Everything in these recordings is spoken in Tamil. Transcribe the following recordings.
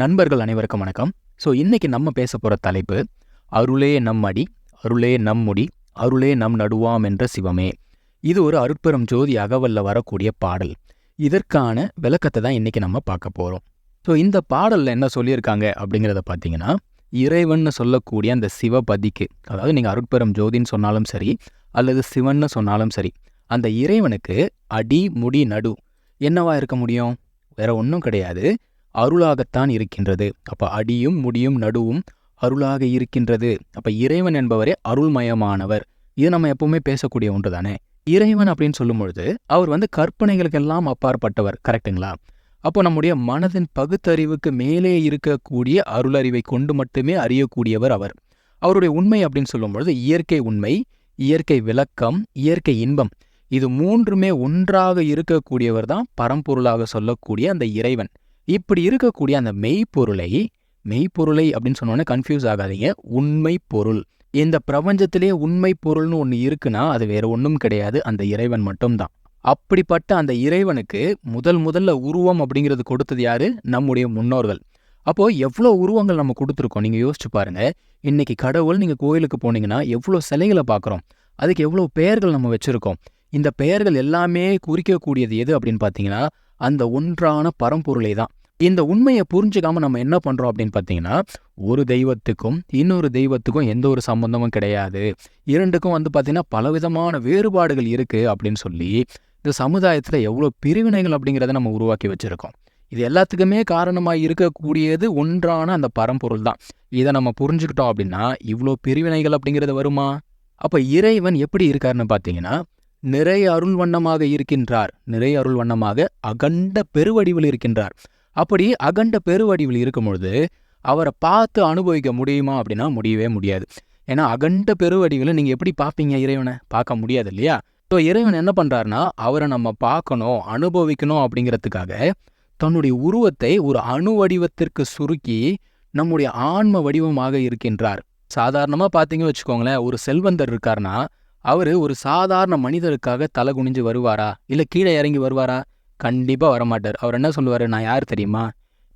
நண்பர்கள் அனைவருக்கும் வணக்கம். ஸோ இன்னைக்கு நம்ம பேச போகிற தலைப்பு அருளே நம் அடி அருளே நம் முடி அருளே நம் நடுவாம் என்ற சிவமே. இது ஒரு அருட்பெரும் ஜோதி அகவல்ல வரக்கூடிய பாடல். இதற்கான விளக்கத்தை தான் இன்னைக்கு நம்ம பார்க்க போகிறோம் ஸோ இந்த பாடலில் என்ன சொல்லியிருக்காங்க அப்படிங்கிறத பார்த்தீங்கன்னா இறைவன்னு சொல்லக்கூடிய அந்த சிவபதிக்கு அதாவது நீங்கள் அருட்பெரும் ஜோதின்னு சொன்னாலும் சரி அல்லது சிவன்னு சொன்னாலும் சரி அந்த இறைவனுக்கு அடி முடி நடு என்னவா இருக்க முடியும்? வேற ஒன்றும் கிடையாது. அருளாகத்தான் இருக்கின்றது. அப்ப அடியும் முடியும் நடுவும் அருளாக இருக்கின்றது. அப்ப இறைவன் என்பவரே அருள்மயமானவர். இது நம்ம எப்பவுமே பேசக்கூடிய ஒன்று தானே இறைவன் அப்படின்னு சொல்லும் பொழுது அவர் வந்து கற்பனைகளுக்கெல்லாம் அப்பாற்பட்டவர். கரெக்டுங்களா அப்போ நம்முடைய மனதின் பகுத்தறிவுக்கு மேலே இருக்கக்கூடிய அருளறிவை கொண்டு மட்டுமே அறியக்கூடியவர் அவர். அவருடைய உண்மை அப்படின்னு சொல்லும் பொழுது இயற்கை உண்மை இயற்கை விளக்கம் இயற்கை இன்பம். இது மூன்றுமே ஒன்றாக இருக்கக்கூடியவர் தான் பரம்பொருளாக சொல்லக்கூடிய அந்த இறைவன். இப்படி இருக்கக்கூடிய அந்த மெய்ப்பொருளை மெய்ப்பொருளை அப்படின்னு சொன்னோன்னே கன்ஃபியூஸ் ஆகாதீங்க. உண்மை பொருள். இந்த பிரபஞ்சத்திலே உண்மை பொருள்னு ஒன்று இருக்குன்னா அது வேற ஒன்றும் கிடையாது. அந்த இறைவன் மட்டும்தான். அப்படிப்பட்ட அந்த இறைவனுக்கு முதல் முதல்ல உருவம் அப்படிங்கிறது கொடுத்தது யாரு? நம்முடைய முன்னோர்கள். அப்போ எவ்வளோ உருவங்கள் நம்ம கொடுத்துருக்கோம்? நீங்க யோசிச்சு பாருங்க. இன்னைக்கு கடவுள் நீங்க கோயிலுக்கு போனீங்கன்னா எவ்வளோ சிலைகளை பார்க்குறோம். அதுக்கு எவ்வளோ பெயர்கள் நம்ம வச்சிருக்கோம். இந்த பெயர்கள் எல்லாமே குறிக்கக்கூடியது எது அப்படின்னு பார்த்தீங்கன்னா அந்த ஒன்றான பரம்பொருளை தான். இந்த உண்மையை புரிஞ்சுக்காம நம்ம என்ன பண்றோம் அப்படின்னு பார்த்தீங்கன்னா ஒரு தெய்வத்துக்கும் இன்னொரு தெய்வத்துக்கும் எந்த ஒரு சம்பந்தமும் கிடையாது. இரண்டுக்கும் வந்து பார்த்திங்கன்னா பலவிதமான வேறுபாடுகள் இருக்கு அப்படின்னு சொல்லி இந்த சமுதாயத்தில் எவ்வளோ பிரிவினைகள் அப்படிங்கிறத நம்ம உருவாக்கி வச்சிருக்கோம். இது எல்லாத்துக்குமே காரணமாக இருக்கக்கூடியது ஒன்றான அந்த பரம்பொருள் தான். இதை நம்ம புரிஞ்சுக்கிட்டோம் அப்படின்னா இவ்வளோ பிரிவினைகள் அப்படிங்கிறது வருமா? அப்போ இறைவன் எப்படி இருக்காருன்னு பார்த்தீங்கன்னா நிறைய அருள் வண்ணமாக இருக்கின்றார். நிறைய அருள் வண்ணமாக அகண்ட பெருவடிவில் இருக்கின்றார். அப்படி அகண்ட பெருவடிவில் இருக்கும்பொழுது அவரை பார்த்து அனுபவிக்க முடியுமா அப்படின்னா முடியவே முடியாது. ஏன்னா அகண்ட பெருவடிவில் நீங்கள் எப்படி பார்ப்பீங்க இறைவனை? பார்க்க முடியாது இல்லையா? ஸோ இறைவன் என்ன பண்ணுறாருனா அவரை நம்ம பார்க்கணும் அனுபவிக்கணும் அப்படிங்கிறதுக்காக தன்னுடைய உருவத்தை ஒரு அணு வடிவத்திற்கு சுருக்கி நம்முடைய ஆன்ம வடிவமாக இருக்கின்றார். சாதாரணமாக பார்த்தீங்க வச்சுக்கோங்களேன் ஒரு செல்வந்தர் இருக்காருன்னா அவர் ஒரு சாதாரண மனிதருக்காக தலை குனிஞ்சு வருவாரா? இல்லை கீழே இறங்கி வருவாரா? கண்டிப்பாக வரமாட்டார். அவர் என்ன சொல்லுவார்? நான் யார் தெரியுமா?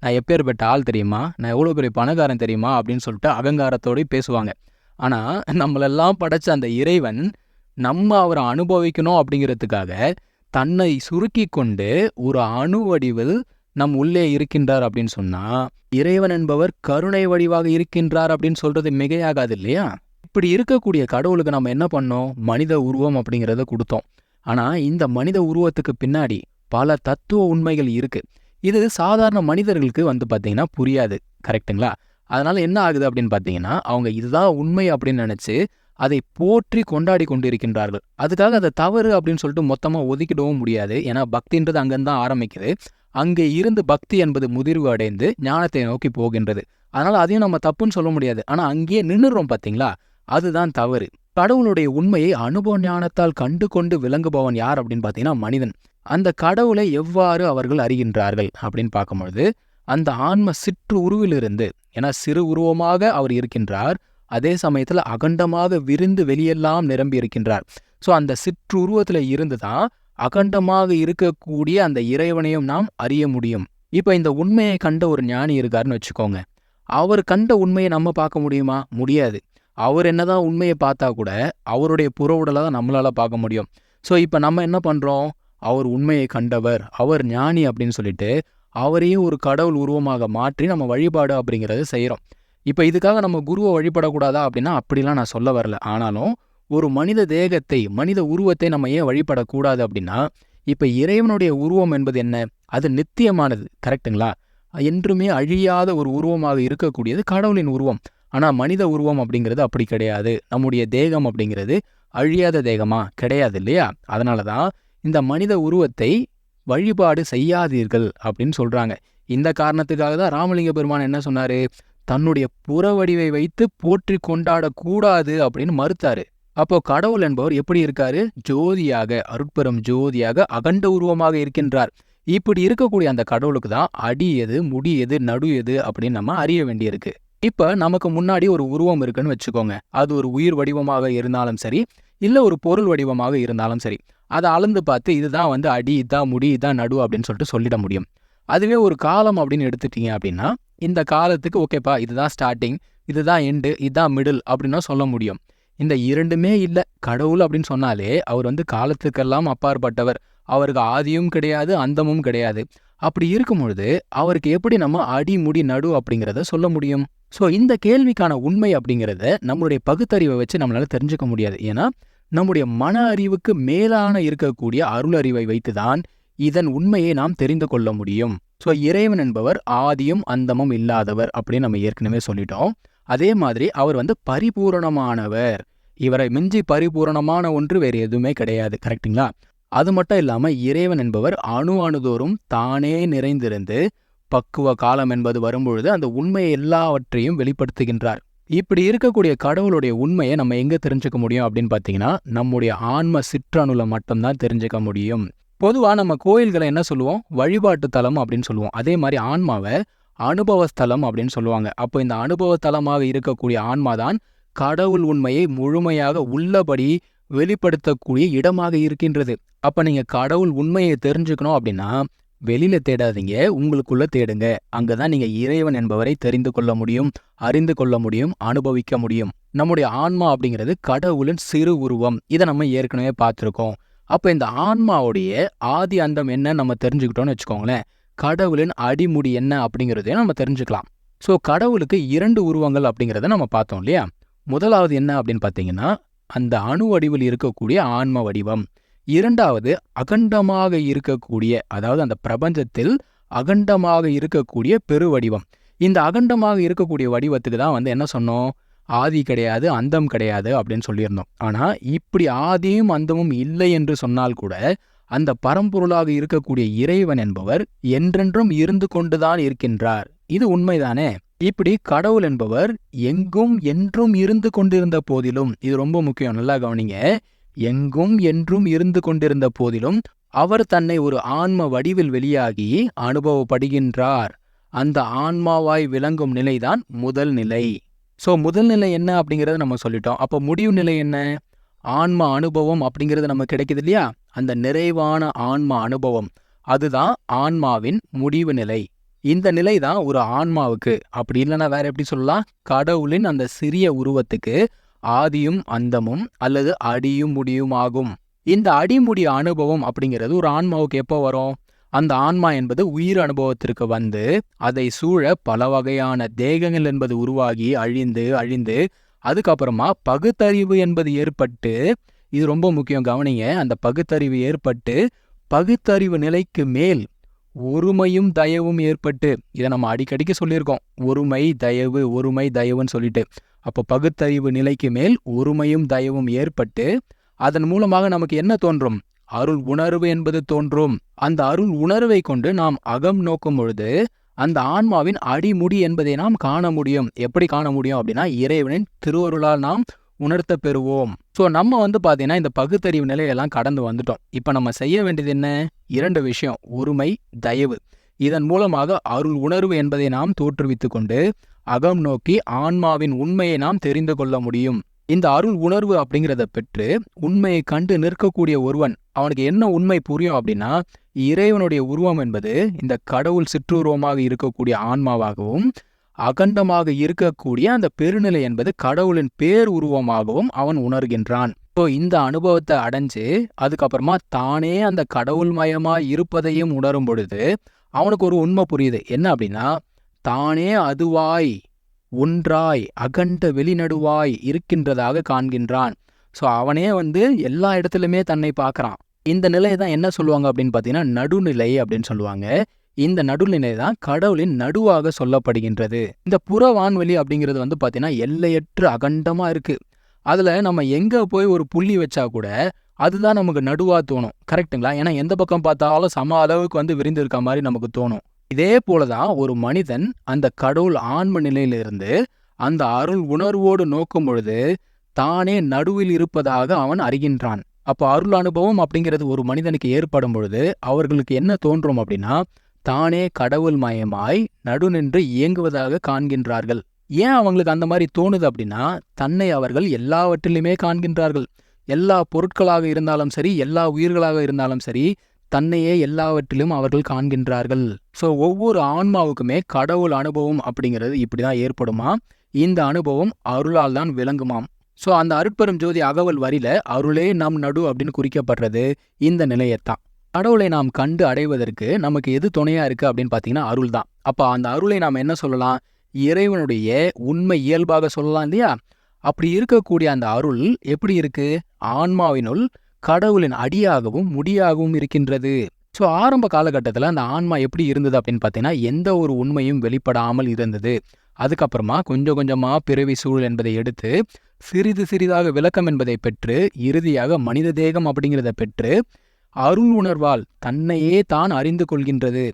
நான் எப்பேற்பட்ட ஆள் தெரியுமா? நான் எவ்வளோ பெரிய பணக்காரன் தெரியுமா? அப்படின்னு சொல்லிட்டு அகங்காரத்தோடய பேசுவாங்க. ஆனால் நம்மளெல்லாம் படைச்ச அந்த இறைவன் நம்ம அவரை அனுபவிக்கணும் அப்படிங்கிறதுக்காக தன்னை சுருக்கி கொண்டு ஒரு அணு வடிவில் நம் உள்ளே இருக்கின்றார் அப்படின்னு சொன்னா இறைவன் என்பவர் கருணை வடிவாக இருக்கின்றார் அப்படின்னு சொல்றது மிகையாகாது இல்லையா? இப்படி இருக்கக்கூடிய கடவுளுக்கு நம்ம என்ன பண்ணோம்? மனித உருவம் அப்படிங்கிறத கொடுத்தோம். ஆனா இந்த மனித உருவத்துக்கு பின்னாடி பல தத்துவ உண்மைகள் இருக்கு. இது சாதாரண மனிதர்களுக்கு வந்து பார்த்தீங்கன்னா புரியாது. கரெக்டுங்களா அதனால என்ன ஆகுது அப்படின்னு பார்த்தீங்கன்னா அவங்க இதுதான் உண்மை அப்படின்னு நினைச்சு அதை போற்றி கொண்டாடி கொண்டிருக்கின்றார்கள். அதுக்காக அதை தவறு அப்படின்னு சொல்லிட்டு மொத்தமாக ஒதுக்கிடவும் முடியாது. ஏன்னா பக்தின்றது அங்கேருந்து தான் ஆரம்பிக்குது. அங்கே இருந்து பக்தி என்பது முதிர்வு அடைந்து ஞானத்தை நோக்கி போகின்றது. அதனால அதையும் நம்ம தப்புன்னு சொல்ல முடியாது. ஆனால் அங்கேயே நின்றுறோம் பார்த்தீங்களா அதுதான் தவறு. கடவுளுடைய உண்மையை அனுபவ ஞானத்தால் கண்டு கொண்டு விளங்குபவன் யார் அப்படின்னு பார்த்தீங்கன்னா மனிதன். அந்த கடவுளை எவ்வாறு அவர்கள் அறிகின்றார்கள் அப்படின்னு பார்க்கும்பொழுது அந்த ஆன்ம சிற்று உருவிலிருந்து ஏன்னா சிறு உருவமாக அவர் இருக்கின்றார் அதே சமயத்தில் அகண்டமாக விரிந்து வெளியெல்லாம் நிரம்பி இருக்கின்றார். ஸோ அந்த சிற்றுருவத்தில் இருந்து தான் அகண்டமாக இருக்கக்கூடிய அந்த இறைவனையும் நாம் அறிய முடியும். இப்போ இந்த உண்மையை கண்ட ஒரு ஞானி இருக்காருன்னு வச்சுக்கோங்க. அவர் கண்ட உண்மையை நம்ம பார்க்க முடியுமா? முடியாது. அவர் என்னதான் உண்மையை பார்த்தா கூட அவருடைய புற உடலை தான் நம்மளால பார்க்க முடியும். ஸோ இப்போ நம்ம என்ன பண்ணுறோம் அவர் உண்மையை கண்டவர் அவர் ஞானி அப்படின்னு சொல்லிட்டு அவரையும் ஒரு கடவுள் உருவமாக மாற்றி நம்ம வழிபாடு அப்படிங்கிறத செய்கிறோம் இப்போ இதுக்காக நம்ம குருவை வழிபடக்கூடாதா அப்படின்னா அப்படிலாம் நான் சொல்ல வரல. ஆனாலும் ஒரு மனித தேகத்தை மனித உருவத்தை நம்ம ஏன் வழிபடக்கூடாது அப்படின்னா இப்போ இறைவனுடைய உருவம் என்பது என்ன? அது நித்தியமானது கரெக்டுங்களா என்றுமே அழியாத ஒரு உருவமாக இருக்கக்கூடியது கடவுளின் உருவம். ஆனால் மனித உருவம் அப்படிங்கிறது அப்படி கிடையாது. நம்முடைய தேகம் அப்படிங்கிறது அழியாத தேகமா? கிடையாது இல்லையா? அதனால தான் இந்த மனித உருவத்தை வழிபாடு செய்யாதீர்கள் அப்படின்னு சொல்றாங்க. இந்த காரணத்துக்காக தான் ராமலிங்க பெருமான் என்ன சொன்னாரு? தன்னுடைய புறவடிவை வைத்து போற்றி கொண்டாடக்கூடாது அப்படின்னு மறுத்தாரு. அப்போ கடவுள் என்பவர் எப்படி இருக்காரு? ஜோதியாக அருட்பெரும் ஜோதியாக அகண்ட உருவமாக இருக்கின்றார். இப்படி இருக்கக்கூடிய அந்த கடவுளுக்கு தான் அடி எது முடி எது நடு எது அப்படின்னு நம்ம அறிய வேண்டியிருக்கு. இப்ப நமக்கு முன்னாடி ஒரு உருவம் இருக்குன்னு வச்சுக்கோங்க. அது ஒரு உயிர் வடிவமாக இருந்தாலும் சரி இல்ல ஒரு பொருள் வடிவமாக இருந்தாலும் சரி. அதை அளந்து பார்த்து இதுதான் வந்து அடி இதான் முடி இதான் நடு அப்படின்னு சொல்லிட்டு சொல்லிட முடியும். அதுவே ஒரு காலம் அப்படின்னு எடுத்துட்டீங்க அப்படின்னா இந்த காலத்துக்கு ஓகேப்பா இதுதான் ஸ்டார்டிங் இதுதான் எண்டு இதுதான் மிடில் அப்படின்னா சொல்ல முடியும். இந்த இரண்டுமே இல்லை. கடவுள் அப்படின்னு சொன்னாலே அவர் வந்து காலத்துக்கெல்லாம் அப்பாற்பட்டவர். அவருக்கு ஆதியும் கிடையாது அந்தமும் கிடையாது. அப்படி இருக்கும் பொழுது அவருக்கு எப்படி நம்ம அடி முடி நடு அப்படிங்கிறத சொல்ல முடியும்? ஸோ இந்த கேள்விக்கான உண்மை அப்படிங்கிறத நம்மளுடைய பகுத்தறிவை வச்சு நம்மளால தெரிஞ்சுக்க முடியாது. ஏன்னா நம்முடைய மன அறிவுக்கு மேலான இருக்கக்கூடிய அருள் அறிவை வைத்துதான் இதன் உண்மையை நாம் தெரிந்து கொள்ள முடியும். ஸோ இறைவன் என்பவர் ஆதியும் அந்தமும் இல்லாதவர் அப்படின்னு நம்ம ஏற்கனவே சொல்லிட்டோம். அதே மாதிரி அவர் வந்து பரிபூரணமானவர். இவரை மிஞ்சி பரிபூரணமான ஒன்று வேறு எதுவுமே கிடையாது கரெக்டுங்களா அது மட்டும் இல்லாம இறைவன் என்பவர் அணு அணுதோறும் தானே நிறைந்திருந்து பக்குவ காலம் என்பது வரும்பொழுது அந்த உண்மை எல்லாவற்றையும் வெளிப்படுத்துகின்றார். இப்படி இருக்கக்கூடிய கடவுளுடைய உண்மையை நம்ம எங்க தெரிஞ்சுக்க முடியும் அப்படின்னு பார்த்தீங்கன்னா நம்முடைய ஆன்ம சிற்றணுல மட்டும்தான் தெரிஞ்சுக்க முடியும். பொதுவாக நம்ம கோயில்களை என்ன சொல்லுவோம்? வழிபாட்டு தலம் அப்படின்னு சொல்லுவோம். அதே மாதிரி ஆன்மாவை அனுபவ ஸ்தலம் அப்படின்னு சொல்லுவாங்க. அப்போ இந்த அனுபவ தலமாக இருக்கக்கூடிய ஆன்மா தான் கடவுள் உண்மையை முழுமையாக உள்ளபடி வெளிப்படுத்தக்கூடிய இடமாக இருக்கின்றது. அப்ப நீங்க கடவுள் உண்மையை தெரிஞ்சுக்கணும் அப்படின்னா வெளியில தேடாதீங்க உங்களுக்குள்ள தேடுங்க. அங்கதான் நீங்க இறைவன் என்பவரை தெரிந்து கொள்ள முடியும் அறிந்து கொள்ள முடியும் அனுபவிக்க முடியும். நம்முடைய ஆன்மா அப்படிங்கிறது கடவுளின் சிறு உருவம். இதை நம்ம ஏற்கனவே பார்த்துருக்கோம். அப்ப இந்த ஆன்மாவுடைய ஆதி அந்தம் என்ன நம்ம தெரிஞ்சுக்கிட்டோம்னு வச்சுக்கோங்களேன். கடவுளின் அடிமுடி என்ன அப்படிங்கிறதையும் நம்ம தெரிஞ்சுக்கலாம். ஸோ கடவுளுக்கு இரண்டு உருவங்கள் அப்படிங்கிறத நம்ம பார்த்தோம் இல்லையா? முதலாவது என்ன அப்படின்னு பார்த்தீங்கன்னா அந்த அணு வடிவில் இருக்கக்கூடிய ஆன்ம வடிவம். இரண்டாவது அகண்டமாக இருக்கக்கூடிய அதாவது அந்த பிரபஞ்சத்தில் அகண்டமாக இருக்கக்கூடிய பெருவடிவம். இந்த அகண்டமாக இருக்கக்கூடிய வடிவத்துக்கு தான் வந்து என்ன சொன்னோம்? ஆதி கிடையாது அந்தம் கிடையாது அப்படின்னு சொல்லியிருந்தோம். ஆனா இப்படி ஆதியும் அந்தமும் இல்லை என்று சொன்னால் கூட அந்த பரம்பொருளாக இருக்கக்கூடிய இறைவன் என்பவர் என்றென்றும் இருந்து கொண்டுதான் இருக்கின்றார். இது உண்மைதானே? இப்படி கடவுள் என்பவர் எங்கும் என்றும் இருந்து கொண்டிருந்த போதிலும் இது ரொம்ப முக்கியம் நல்லா கவனிங்க. எங்கும் என்றும் இருந்து கொண்டிருந்த போதிலும் அவர் தன்னை ஒரு ஆன்ம வடிவில் வெளியாகி அனுபவப்படுகின்றார். அந்த ஆன்மாவாய் விளங்கும் நிலைதான் முதல் நிலை. ஸோ முதல் நிலை என்ன அப்படிங்கறத நம்ம சொல்லிட்டோம். அப்போ முடிவு நிலை என்ன? ஆன்ம அனுபவம் அப்படிங்கிறது நமக்கு கிடைக்குது இல்லையா? அந்த நிறைவான ஆன்ம அனுபவம். அதுதான் ஆன்மாவின் முடிவு நிலை. இந்த நிலை தான் ஒரு ஆன்மாவுக்கு. அப்படி இல்லைன்னா வேற எப்படி சொல்லலாம்? கடவுளின் அந்த சிறிய உருவத்துக்கு ஆதியும் அந்தமும் அல்லது அடியும் முடியும் ஆகும் இந்த அடிமுடி அனுபவம் அப்படிங்கிறது ஒரு ஆன்மாவுக்கு எப்போ வரும்? அந்த ஆன்மா என்பது உயிர் அனுபவத்திற்கு வந்து அதை சூழ பல வகையான தேகங்கள் என்பது உருவாகி அழிந்து அழிந்து அதுக்கப்புறமா பகுத்தறிவு என்பது ஏற்பட்டு இது ரொம்ப முக்கியம் கவனிங்க அந்த பகுத்தறிவு ஏற்பட்டு பகுத்தறிவு நிலைக்கு மேல் ஒருமையும் தயவும் ஏற்பட்டு இதை நம்ம அடிக்கடிக்கு சொல்லியிருக்கோம். ஒருமை தயவு ஒருமை தயவுன்னு சொல்லிட்டு. அப்போ பகுத்தறிவு நிலைக்கு மேல் ஒருமையும் தயவும் ஏற்பட்டு அதன் மூலமாக நமக்கு என்ன தோன்றும்? அருள் உணர்வு என்பது தோன்றும். அந்த அருள் உணர்வை கொண்டு நாம் அகம் நோக்கும் பொழுது அந்த ஆன்மாவின் அடிமுடி என்பதை நாம் காண முடியும். எப்படி காண முடியும் அப்படின்னா இறைவனின் திருவருளால் நாம் உணர்த்த பெறுவோம். ஸோ நம்ம வந்து பார்த்தீங்கன்னா இந்த பகுத்தறிவு நிலையெல்லாம் கடந்து வந்துட்டோம். இப்போ நம்ம செய்ய வேண்டியது என்ன? இரண்டு விஷயம். ஒருமை தயவு. இதன் மூலமாக அருள் உணர்வு என்பதை நாம் தோற்றுவித்துக் கொண்டு அகம் நோக்கி ஆன்மாவின் உண்மையை நாம் தெரிந்து கொள்ள முடியும். இந்த அருள் உணர்வு அப்படிங்கிறத பெற்று உண்மையை கண்டு நிற்கக்கூடிய ஒருவன் அவனுக்கு என்ன உண்மை புரியும் அப்படின்னா இறைவனுடைய உருவம் என்பது இந்த கடவுள் சிற்றுருவமாக இருக்கக்கூடிய ஆன்மாவாகவும் அகண்டமாக இருக்கக்கூடிய அந்த பெருநிலை என்பது கடவுளின் பேர் உருவமாகவும் அவன் உணர்கின்றான். இப்போ இந்த அனுபவத்தை அடைஞ்சு அதுக்கப்புறமா தானே அந்த கடவுள் மயமா இருப்பதையும் உணரும் பொழுது அவனுக்கு ஒரு உண்மை புரியுது. என்ன அப்படின்னா தானே அதுவாய் ஒன்றாய் அகண்ட வெளிநடுவாய் இருக்கின்றதாக காண்கின்றான். ஸோ அவனே வந்து எல்லா இடத்துலையுமே தன்னை பார்க்குறான். இந்த நிலையை தான் என்ன சொல்லுவாங்க அப்படின்னு பார்த்தீங்கன்னா நடுநிலை அப்படின்னு சொல்லுவாங்க. இந்த நடுநிலை தான் கடவுளின் நடுவாக சொல்லப்படுகின்றது. இந்த புற வான்வெளி அப்படிங்கிறது வந்து பார்த்தீங்கன்னா எல்லையற்று அகண்டமா இருக்கு. அதுல நம்ம எங்க போய் ஒரு புள்ளி வச்சா கூட அதுதான் நமக்கு நடுவா தோணும். கரெக்ட்டுங்களா? ஏன்னா எந்த பக்கம் பார்த்தாலும் சம அளவுக்கு வந்து விரிந்து இருக்க மாதிரி நமக்கு தோணும். இதே போலதான் ஒரு மனிதன் அந்த கடவுள் ஆன்ம நிலையிலிருந்து அந்த அருள் உணர்வோடு நோக்கும் பொழுது தானே நடுவில் இருப்பதாக அவன் அறிகின்றான். அப்போ அருள் அனுபவம் அப்படிங்கிறது ஒரு மனிதனுக்கு ஏற்படும் பொழுது அவர்களுக்கு என்ன தோன்றும் அப்படின்னா தானே கடவுள் மயமாய் நடுநின்று இயங்குவதாக காண்கின்றார்கள். ஏன் அவங்களுக்கு அந்த மாதிரி தோணுது அப்படின்னா தன்னை அவர்கள் எல்லாவற்றிலுமே காண்கின்றார்கள். எல்லா பொருட்களாக இருந்தாலும் சரி எல்லா உயிர்களாக இருந்தாலும் சரி தன்னையே எல்லாவற்றிலும் அவர்கள் காண்கின்றார்கள். ஸோ ஒவ்வொரு ஆன்மாவுக்குமே கடவுள் அனுபவம் அப்படிங்கிறது இப்படி தான் ஏற்படுமா? இந்த அனுபவம் அருளால் தான் விளங்குமாம். ஸோ அந்த அருட்பெரும் ஜோதி அகவல் வரியில அருளே நம் நடு அப்படின்னு குறிக்கப்படுறது இந்த நிலையத்தான். கடவுளை நாம் கண்டு அடைவதற்கு நமக்கு எது துணையா இருக்கு அப்படின்னு பார்த்தீங்கன்னா அருள் தான் அப்போ அந்த அருளை நாம் என்ன சொல்லலாம்? இறைவனுடைய உண்மை இயல்பாக சொல்லலாம் இல்லையா? அப்படி இருக்கக்கூடிய அந்த அருள் எப்படி இருக்கு? ஆன்மாவினுள் கடவுளின் அடியாகவும் முடியாகவும் இருக்கின்றது. ஸோ ஆரம்ப காலகட்டத்தில் அந்த ஆன்மா எப்படி இருந்தது அப்படின்னு பார்த்தீங்கன்னா எந்த ஒரு உண்மையும் வெளிப்படாமல் இருந்தது. அதுக்கப்புறமா கொஞ்சம் கொஞ்சமாக பிறவி சூழல் என்பதை எடுத்து சிறிது சிறிதாக விளக்கம் என்பதை பெற்று இறுதியாக மனித தேகம் அப்படிங்கிறத பெற்று அருள் உணர்வால் தன்னையே தான் அறிந்து கொள்கின்றது.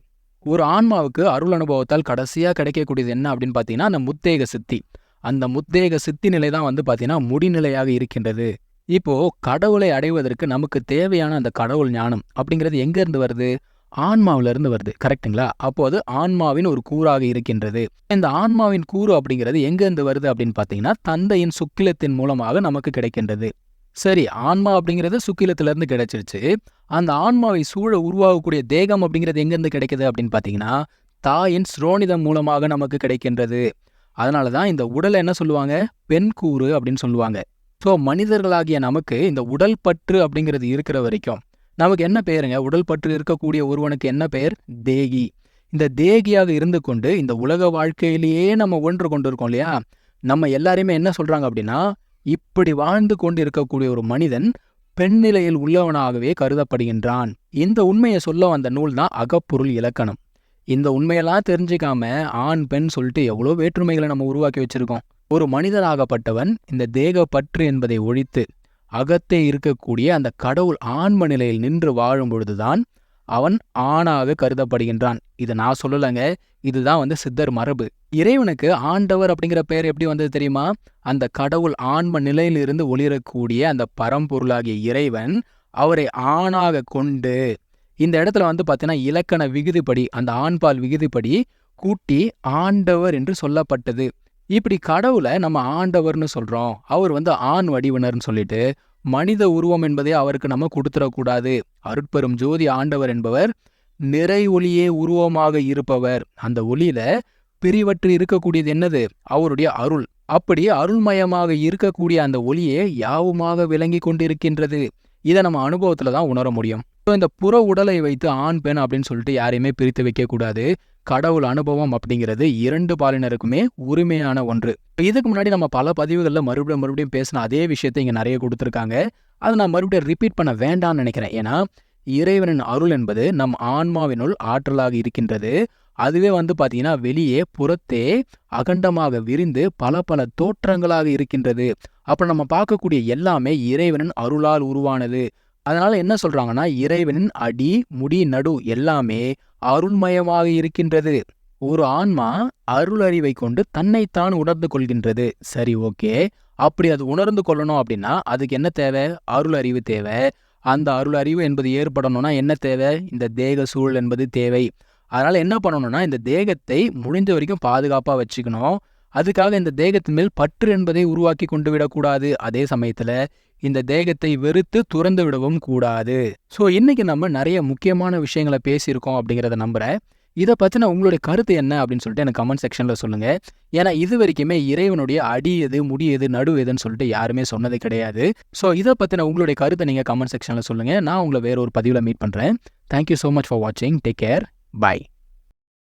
ஒரு ஆன்மாவுக்கு அருள் அனுபவத்தால் கடைசியாக கிடைக்கக்கூடியது என்ன அப்படின்னு பார்த்தீங்கன்னா அந்த முத்தேக சித்தி. அந்த முத்தேக சித்தி நிலை தான் வந்து பார்த்தீங்கன்னா முடிநிலையாக இருக்கின்றது. இப்போ கடவுளை அடைவதற்கு நமக்கு தேவையான அந்த கடவுள் ஞானம் அப்படிங்கிறது எங்க இருந்து வருது? ஆன்மாவிலிருந்து வருது. கரெக்டுங்களா அப்போது ஆன்மாவின் ஒரு கூறாக இருக்கின்றது. இந்த ஆன்மாவின் கூறு அப்படிங்கிறது எங்க இருந்து வருது அப்படின்னு பார்த்தீங்கன்னா தந்தையின் சுக்கிலத்தின் மூலமாக நமக்கு கிடைக்கின்றது. சரி ஆன்மா அப்படிங்கிறது சுக்கிலத்துல இருந்து கிடைச்சிருச்சு. அந்த ஆன்மாவை சூழ உருவாகக்கூடிய தேகம் அப்படிங்கிறது எங்கேருந்து கிடைக்கிது கிடைக்குது அப்படின்னு பார்த்தீங்கன்னா தாயின் ஸ்ரோனிதம் மூலமாக நமக்கு கிடைக்கின்றது. அதனால தான் இந்த உடலை என்ன சொல்லுவாங்க? பெண் கூறு அப்படின்னு சொல்லுவாங்க. ஸோ மனிதர்களாகிய நமக்கு இந்த உடல் பற்று அப்படிங்கிறது இருக்கிற வரைக்கும் நமக்கு என்ன பெயருங்க? உடல் பற்று இருக்கக்கூடிய ஒருவனுக்கு என்ன பெயர்? தேகி. இந்த தேகியாக இருந்து கொண்டு இந்த உலக வாழ்க்கையிலேயே நம்ம ஒன்று கொண்டு இருக்கோம் இல்லையா? நம்ம எல்லாரையுமே என்ன சொல்றாங்க அப்படின்னா இப்படி வாழ்ந்து கொண்டு இருக்கக்கூடிய ஒரு மனிதன் பெண்ணிலையில் உள்ளவனாகவே கருதப்படுகின்றான். இந்த உண்மையை சொல்ல வந்த நூல் தான் அகப்பொருள் இலக்கணம். இந்த உண்மையெல்லாம் தெரிஞ்சுக்காம ஆண் பெண் சொல்லிட்டு எவ்வளோ வேற்றுமைகளை நம்ம உருவாக்கி வச்சிருக்கோம். ஒரு மனிதனாகப்பட்டவன் இந்த தேக பற்று என்பதை ஒழித்து அகத்தே இருக்கக்கூடிய அந்த கடவுள் ஆன்ம நிலையில் நின்று வாழும் பொழுதுதான் அவன் ஆணாக கருதப்படுகின்றான். இதை நான் சொல்லலைங்க. இதுதான் வந்து சித்தர் மரபு. இறைவனுக்கு ஆண்டவர் அப்படிங்கிற பெயர் எப்படி வந்தது தெரியுமா? அந்த கடவுள் ஆன்ம நிலையிலிருந்து ஒளிரக்கூடிய அந்த பரம்பொருளாகிய இறைவன் அவரை ஆணாக கொண்டு இந்த இடத்துல வந்து பார்த்தீங்கன்னா இலக்கண விகுதிப்படி அந்த ஆண்பால் விகுதிப்படி கூட்டி ஆண்டவர் என்று சொல்லப்பட்டது. இப்படி கடவுளை நம்ம ஆண்டவர்னு சொல்றோம். அவர் வந்து ஆண் வடிவினர்னு சொல்லிட்டு மனித உருவம் என்பதை அவருக்கு நம்ம கொடுத்துடக்கூடாது. அருட்பெரும் ஜோதி ஆண்டவர் என்பவர் நிறை ஒளியே உருவமாக இருப்பவர். அந்த ஒளியில பிரிவற்று இருக்கக்கூடியது என்னது? அவருடைய அருள். அப்படி அருள்மயமாக இருக்கக்கூடிய அந்த ஒளியே யாவுமாக விளங்கி கொண்டிருக்கின்றது. இதை நம்ம அனுபவத்துல தான் உணர முடியும். ஸோ இந்த புற உடலை வைத்து ஆண் பெண் அப்படின்னு சொல்லிட்டு யாரையுமே பிரித்து வைக்கக்கூடாது. கடவுள் அனுபவம் அப்படிங்கிறது இரண்டு பாலினருக்குமே உரிமையான ஒன்று. இதுக்கு முன்னாடி நம்ம பல பதிவுகளில் மறுபடியும் மறுபடியும் பேசின அதே விஷயத்தை இங்கே நிறைய கொடுத்துருக்காங்க. அதை நான் மறுபடியும் ரிப்பீட் பண்ண வேண்டாம்னு நினைக்கிறேன். ஏன்னா இறைவனின் அருள் என்பது நம் ஆன்மாவினுள் ஆற்றலாக இருக்கின்றது. அதுவே வந்து பார்த்தீங்கன்னா வெளியே புறத்தே அகண்டமாக விரிந்து பல பல தோற்றங்களாக இருக்கின்றது. அப்போ நம்ம பார்க்கக்கூடிய எல்லாமே இறைவனின் அருளால் உருவானது. அதனால என்ன சொல்றாங்கன்னா இறைவனின் அடி முடி நடு எல்லாமே அருள்மயமாக இருக்கின்றது. ஒரு ஆன்மா அருள் அறிவை கொண்டு தன்னைத்தான் உணர்ந்து கொள்கின்றது. சரி ஓகே. அப்படி அது உணர்ந்து கொள்ளணும் அப்படின்னா அதுக்கு என்ன தேவை? அருள் அறிவு தேவை. அந்த அருள் அறிவு என்பது ஏற்படணும்னா என்ன தேவை? இந்த தேக சூழல் என்பது தேவை. அதனால என்ன பண்ணணும்னா இந்த தேகத்தை முடிந்த வரைக்கும் பாதுகாப்பா வச்சுக்கணும். அதுக்காக இந்த தேகத்தின் மேல் பற்று என்பதை உருவாக்கி கொண்டு விடக்கூடாது. அதே சமயத்துல இந்த தேகத்தை வெறுத்து துறந்து விடவும் கூடாது. ஸோ இன்னைக்கு நம்ம நிறைய முக்கியமான விஷயங்களை பேசியிருக்கோம் அப்படிங்கிறத நம்புறேன். இதை பற்றின உங்களுடைய கருத்து என்ன அப்படின்னு சொல்லிட்டு எனக்கு கமெண்ட் செக்ஷனில் சொல்லுங்கள் ஏன்னா இது வரைக்குமே இறைவனுடைய அடி எது முடி எது நடு எதுன்னு சொல்லிட்டு யாருமே சொன்னது கிடையாது. ஸோ இதை பற்றின உங்களுடைய கருத்தை நீங்கள் கமெண்ட் செக்ஷனில் சொல்லுங்கள் நான் உங்களை வேற ஒரு பதிவில் மீட் பண்ணுறேன் thank you so much for வாட்சிங் டேக் கேர் பை